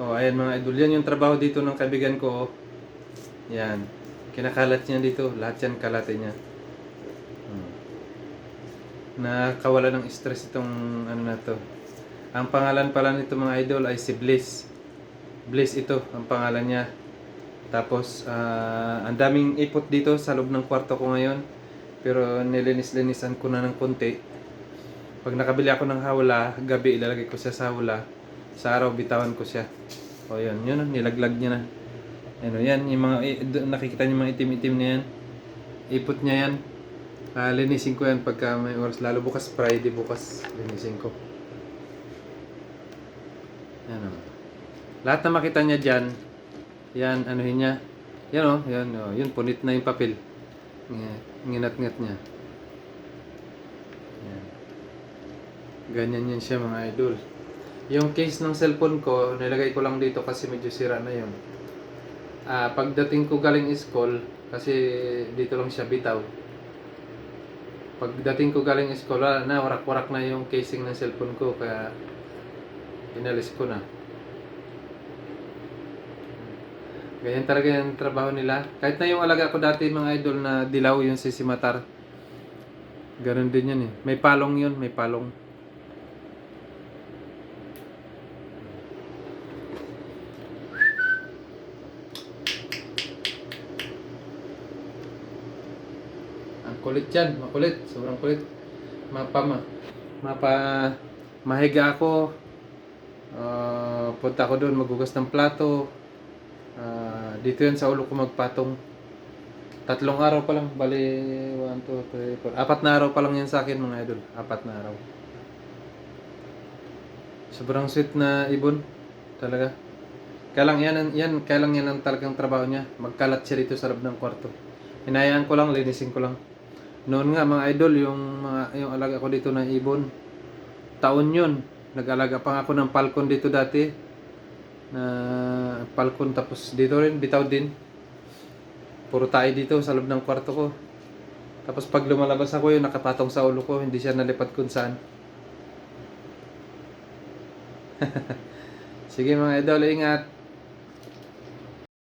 Oh, ayan mga idol. Yan yung trabaho dito ng kaibigan ko. Yan. Kinakalat niya dito. Lahat yan kalate niya. Hmm. Nakawala ng stress itong ano na to. Ang pangalan pala nito mga idol ay si Bliss. Bliss ito ang pangalan niya. Tapos, ah, ang daming ipot dito sa loob ng kwarto ko ngayon. Pero nilinis-linisan ko na ng konti. Pag nakabili ako ng hawla, gabi ilalagay ko siya sa hawla. Sa araw, bitawan ko siya. O yun, yun, oh, nilaglag niya na. Ano yan, yung mga, do- nakikita niyo mga itim-itim na yan. Ipot niya yan. Ah, linisin ko yan pagka may oras. Lalo bukas, Friday bukas, linisin ko. Yan o. Lahat na makita niya dyan, yan, anuhin niya. Yan o, yan o. Yun, punit na yung papel. Nga- Nginat-ngat niya. Yan. Ganyan yan siya mga idol. Yung case ng cellphone ko, nilagay ko lang dito kasi medyo sira na yun. Ah, pagdating ko galing school, kasi dito lang siya bitaw. Pagdating ko galing school, wala na, warak-warak na yung casing ng cellphone ko, kaya inalis ko na. Ganyan talaga yung trabaho nila. Kahit na yung alaga ko dati mga idol na dilaw yung sisimatar. Ganon din yan eh. May palong yun, may palong. Ang kulit yan, makulit, sobrang kulit. Mapa, ma, mapa, mahiga ako. Ah, punta ako doon, magugas ng plato. Ah, dito yan sa ulo ko magpatong. Tatlong araw pa lang, bali 1, 2, 3, 4. Apat na araw pa lang yan sa akin mga idol. Apat na araw. Sobrang sweet na ibon. Talaga. Kaya yan, yan, kaya yan ang talagang trabaho niya. Magkalat siya dito sa loob ng kwarto. Hinayaan ko lang, linisin ko lang. Noon nga mga idol, yung mga yung alaga ko dito na ibon. Taon yun. Nag-alaga pa ako ng falcon dito dati. Na falcon tapos dito rin, bitaw din. Puro tayo dito sa loob ng kwarto ko. Tapos pag lumalabas ako yun, nakapatong sa ulo ko, hindi siya nalipat kung saan. Sige mga idol, ingat.